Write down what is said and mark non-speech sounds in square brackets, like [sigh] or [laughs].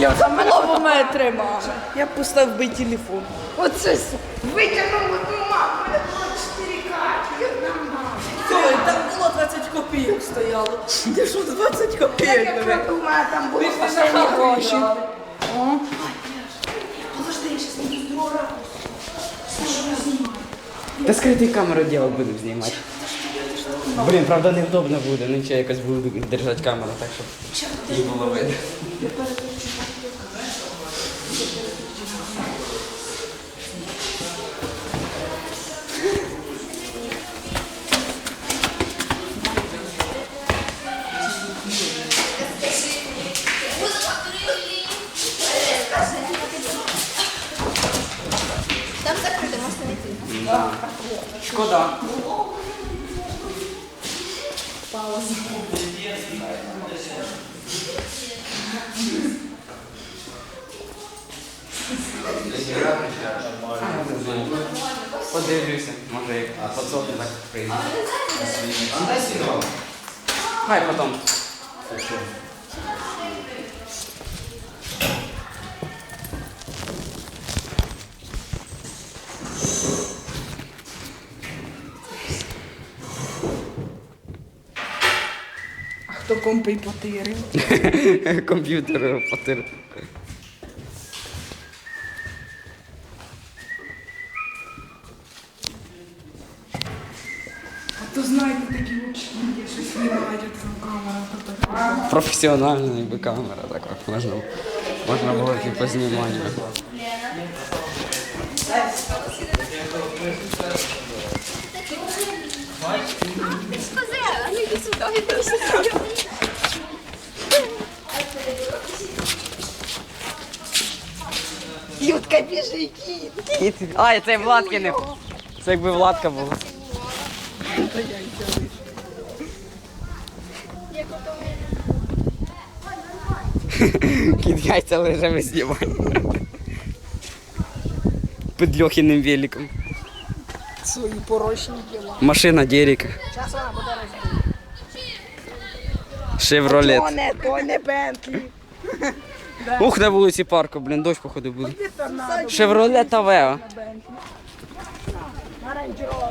Я саме лобу мене тримав. Я поставив би телефон. Оце витягнув одну маму, мене було 4 карти, одна мама. Ой, там було 20 копійок стояло. Ти що 20 Як копійок? я диви? продумала, там Більше гроші. О. Подожди, я щас не другого ракурсу. Слушай, знімаю. Та скритий камеру діло будемо знімати. Блін, правда невдобно буде, ну нічого якось буду держати камеру, так щоб її було видно. Йти. Шкода. Подивлюся, може як подсохне так прийде. Хай потім. А хто компи потирив? [laughs] Комп'ютер потир. А то знаєте, такі очки, що знімають, от там камера, то так. Професіональна якби камера така. Можна, можна було типу знімати. Ютка, біжи, кіт. Кіт. А, це Владки не. Це якби Владка була. [laughs] Кіт яйця лежав і знімає. Під Льохіним великом. Свої порочні діла. Машина Дерека. Зараз вона буде розбити. Шевролет. То не, то не Бентлі. [laughs] Ух, на вулиці парку, блін, дощ походу буде. Шевролет Авео. Rover.